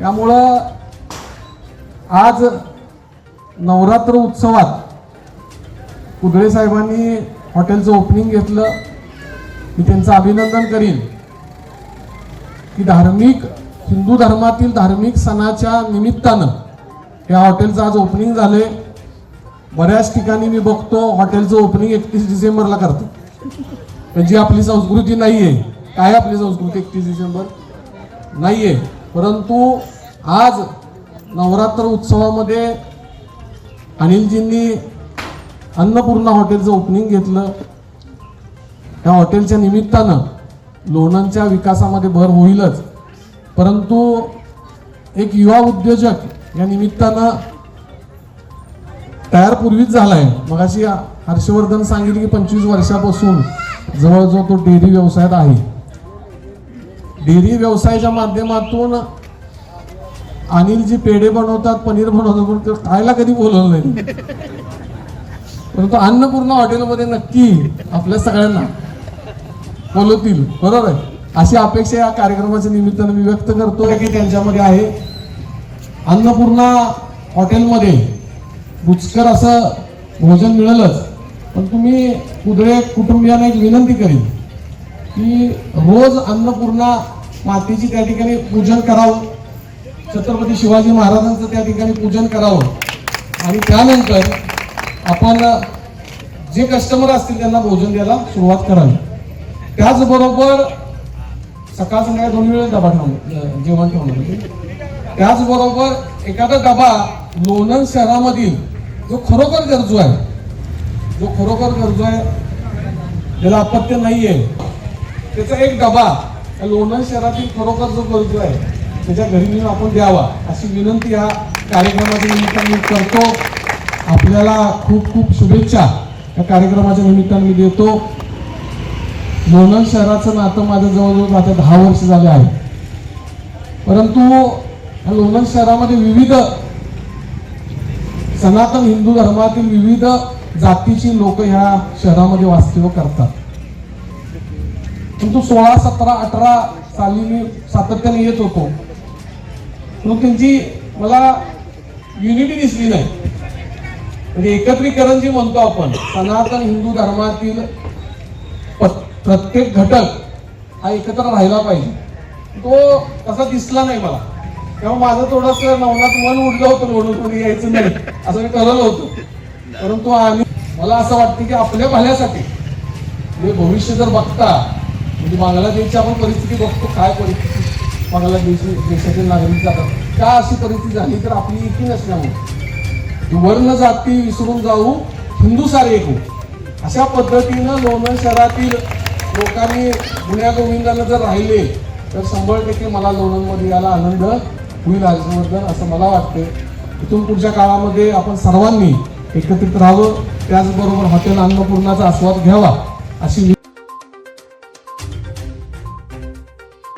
त्यामुळं आज नवरात्र उत्सवात कुदळे साहेबांनी हॉटेलचं ओपनिंग घेतलं. मी त्यांचं अभिनंदन करीन की धार्मिक हिंदू धर्मातील धार्मिक सणाच्या निमित्तानं या हॉटेलचं आज ओपनिंग झालंय. बऱ्याच ठिकाणी मी बघतो हॉटेलचं ओपनिंग एकतीस डिसेंबरला करतो पण जी आपली संस्कृती नाही आहे काय आपली संस्कृती एकतीस डिसेंबर? नाही आहे परंतु आज नवरात्र उत्सवामध्ये अनिलजींनी अन्नपूर्णा हॉटेलचं ओपनिंग घेतलं. या हॉटेलच्या निमित्तानं लोणांच्या विकासामध्ये भर होईलच. परंतु एक युवा उद्योजक या निमित्तानं तयार पूर्वीच झालाय. मग अशी हर्षवर्धन सांगितलं की पंचवीस वर्षापासून जवळजवळ तो डेअरी व्यवसायात आहे. डेअरी व्यवसायाच्या माध्यमातून अनिल जी पेढे बनवतात पनीर बनवतात पण ते खायला कधी बोलवलं नाही. परंतु अन्नपूर्णा हॉटेलमध्ये नक्की आपल्या सगळ्यांना बोलवतील. बरोबर आहे? अशी अपेक्षा या कार्यक्रमाच्या निमित्तानं मी व्यक्त करतो. की त्यांच्यामध्ये आहे. अन्नपूर्णा हॉटेलमध्ये रुचकर असं भोजन मिळेलच. पण तुम्ही कुदळे कुटुंबियांना एक विनंती करीन की रोज अन्नपूर्णा मातेची त्या ठिकाणी पूजन करावं. छत्रपती शिवाजी महाराजांचं त्या ठिकाणी पूजन करावं. आणि त्यानंतर आपण जे कस्टमर असतील त्यांना भोजन द्यायला सुरुवात करावी. त्याचबरोबर सकाळ संध्याकाळ दोन वेळेस डबा ठेवणं जेवण ठेवणं. त्याचबरोबर एखादा डबा लोणंद शहरामधील जो खरोखर गरजू आहे जो खरोखर गरजू आहे ज्याला अपत्य नाही आहे त्याचा एक डबा लोणंद शहरातील खरोखर जो गरजू आहे त्याच्या घरी नेऊन आपण द्यावा अशी विनंती या कार्यक्रमाच्या निमित्ताने करतो. आपल्याला खूप खूप शुभेच्छा. या कार्यक्रमाच्या निमित्ताने मी देतो. लोणंद शहराचं नातं माझं जवळजवळ आता दहा वर्ष झाले आहे. परंतु या लोणंद शहरामध्ये विविध सनातन हिंदू धर्मातील विविध जातीची लोक ह्या शहरामध्ये वास्तव्य करतात. परंतु सोळा सतरा अठरा साली मी सातत्याने येत होतो. मग त्यांची मला युनिटी दिसली नाही. म्हणजे एकत्रीकरण जे म्हणतो आपण सनातन हिंदू धर्मातील प्रत्येक घटक हा एकत्र राहिला पाहिजे. तो तसा दिसला नाही मला. तेव्हा माझं थोडस नवनात मन उडलं होतं म्हणून कोणी यायचं नाही. असं मी ठरवलं होतं. परंतु आम्ही मला असं वाटतं की आपल्या भल्यासाठी म्हणजे भविष्य जर बघता म्हणजे बांगलादेशची आपण परिस्थिती बघतो काय परिस्थिती बांगलादेश देशातील नागरिक जातात. का अशी परिस्थिती झाली तर आपली इथे नसल्यामुळे. वर्ण जाती विसरून जाऊ हिंदू सारे एक होऊ अशा पद्धतीनं लोणंद शहरातील लोकांनी गुण्या गोविंदानं जर राहिले तर शंभर टक्के मला लोणंदमध्ये याला आनंद होईल हर्षवर्धन असं मला वाटते इथून पुढच्या काळामध्ये आपण सर्वांनी एकत्रित राहावं त्याचबरोबर हॉटेल अन्नपूर्णाचा आस्वाद घ्यावा अशी